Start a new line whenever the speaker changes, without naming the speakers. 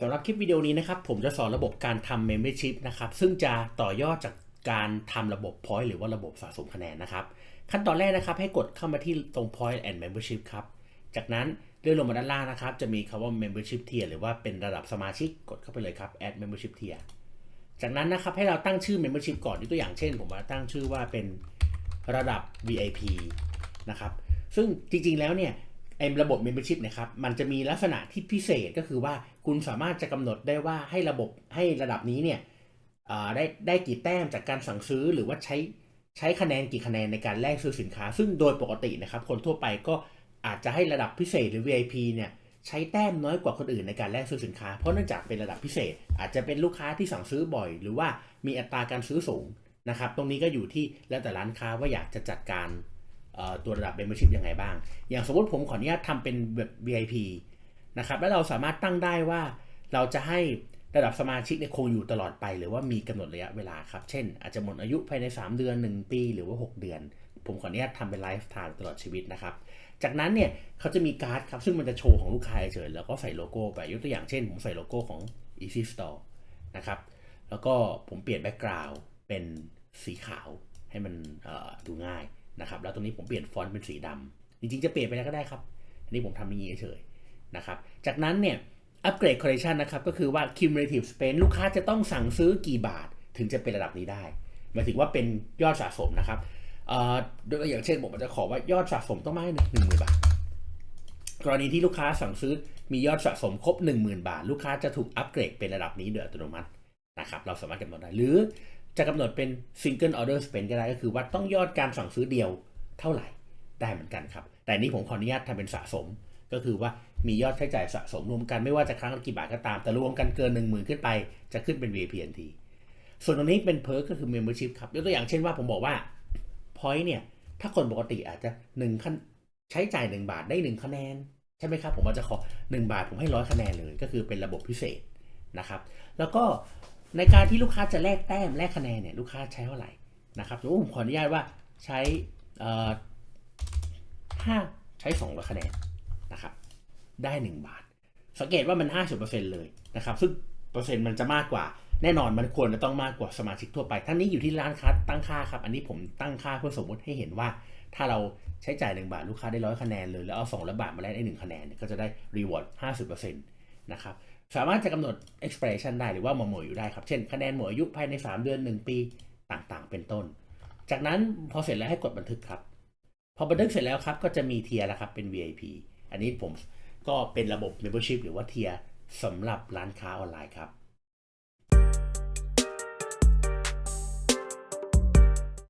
สำหรับคลิปวิดีโอนี้นะครับผมจะสอนระบบการทำ Membership นะครับซึ่งจะต่อยอดจากการทำระบบ Point หรือว่าระบบสะสมคะแนนนะครับ ขั้นตอนแรกนะครับให้กดเข้ามาที่ตรง Point and Membership ครับ จากนั้นเลื่อนลงมาด้านล่างนะครับ จะมีคำว่า Membership Tier หรือว่าเป็นระดับสมาชิกกดเข้าไปเลยครับ Add Membership Tier จากนั้นนะครับให้เราตั้งชื่อ Membership ก่อนยกตัวอย่างเช่น ผมว่าตั้งชื่อว่าเป็นระดับ VIP นะครับซึ่งจริงๆแล้วเนี่ย ไอ้ระบบ Membership เนะครับมันจะมีลักษณะที่พิเศษก็คือว่าคุณสามารถจะกำหนดได้ว่าให้ระบบให้ระดับนี้เนี่ยได้ได้กี่แต้มจากการสั่งซื้อหรือว่าใช้ใช้คะแนนกี่คะแนนในการแลกซื้อสินค้า ซึ่งโดยปกตินะครับ คนทั่วไปก็อาจจะให้ระดับพิเศษหรือ VIP เนี่ยใช้แต้มน้อยกว่าคนอื่นในการแลกซื้อสินค้า เพราะเนื่องจากเป็นระดับพิเศษ อาจจะเป็นลูกค้าที่สั่งซื้อบ่อย หรือว่ามีอัตราการซื้อสูงนะครับ ตรงนี้ก็อยู่ที่แล้วแต่ร้านค้าว่าอยากจะจัดการ ตัวระดับ membership ยังไงบ้าง อย่างสมมติผมขออนุญาตทำเป็นแบบ VIP นะครับ แล้วเราสามารถตั้งได้ว่าเราจะให้ระดับสมาชิกเนี่ยคงอยู่ตลอดไป หรือว่ามีกำหนดระยะเวลาครับ เช่น อาจจะหมดอายุภายใน 3 เดือน 1 ปี หรือว่า 6 เดือน ผมขออนุญาตทำเป็นไลฟ์ i ท e ตลอดชีวิตนะครับ จากนั้นเนี่ยเขาจะมีการ์ดครับ ซึ่งมันจะโชว์ของลูกค้าเฉยแล้วก็ใส่โลโก้ไป ยกตัวอย่างเช่น ผมใส่โลโก้ของ Easy Store นะครับ แล้วก็ผมเปลี่ยนแบ็กกราวด์เป็นสีขาวให้มันดูง่าย นะครับแล้วตรงนี้ผมเปลี่ยนฟอนต์เป็นสีดำจริงๆ จะเปลี่ยนไปแล้วก็ได้ครับ อันนี้ผมทำอย่างนี้เฉยๆนะครับจากนั้นเนี่ยอัปเกรดคอ l เล c ชันนะครับก็คือว่า cumulative spend ลูกค้าจะต้องสั่งซื้อกี่บาท ถึงจะเป็นระดับนี้ได้หมายถึงว่าเป็นยอดสะสมนะครับเอ่อโดยอย่างเช่นผมจะขอว่ายอดสะสมต้องมากหนึ่หนึ่งหมื่นบาท กรณีที่ลูกค้าสั่งซื้อมียอดสะสมครบ 10,000 บาท ลูกค้าจะถูกอัปเกรดเป็นระดับนี้โดยอัตโนมัตินะครับเราสามารถกำหนดได้หรือ จะกำหนดเป็น single order spend ก็ได้ก็คือว่าต้องยอดการสั่งซื้อเดียวเท่าไหร่ได้เหมือนกันครับ แต่นี้ผมขออนุญาตทำเป็นสะสม ก็คือว่ามียอดใช้จ่ายสะสมรวมกันไม่ว่าจะครั้งละกี่บาทก็ตาม แต่รวมกันเกิน 1 0,000 ขึ้นไปจะขึ้นเป็น VIP ทันทีส่วนตรงนี้เป็นเพิร์กก็คือ membership ครับยกตัวอย่างเช่นว่าผมบอกว่า point เนี่ยถ้าคนปกติอาจจะ1คันใช้จ่าย 1 บาทได้ 1 คะแนน ใช่ไหมครับ ผมอาจจะขอ 1 บาทผมให้ร้อยคะแนนเลย ก็คือเป็นระบบพิเศษนะครับ แล้วก็ ในการที่ลูกค้าจะแลกแต้มแลกคะแนนเนี่ยลูกค้าใช้เท่าไหร่นะครับสมมติผมขออนุญาตว่าใช้ห้าใช้2ร้อยคะแนนนะครับได้ 1 บาท สังเกตว่ามัน 50%เลยนะครับซึ่งเปอร์เซ็นต์มันจะมากกว่า แน่นอนมันควรจะต้องมากกว่าสมาชิกทั่วไปทั้งนี้อยู่ที่ร้านค้าตั้งค่าครับ อันนี้ผมตั้งค่าเพื่อสมมติให้เห็นว่า ถ้าเราใช้จ่าย 1 บาทลูกค้าได้ร้อยคะแนนเลย แล้วเอา2ร้อยบาทมาแลกได้1คะแนนก็จะได้ reward 50%นะครับ สามารถจะกำหนด expiration ได้หรือว่าหมดหมดอยู่ได้ครับ เช่นคะแนนหมวดอายุภายใน 3 เดือน 1 ปีต่างๆ เป็นต้น จากนั้นพอเสร็จแล้วให้กดบันทึกครับ พอบันทึกเสร็จแล้วครับก็จะมีเทียร์แล้วครับเป็น VIP อันนี้ผมก็เป็นระบบ membership หรือว่าเทียร์สำหรับร้านค้าออนไลน์ครับ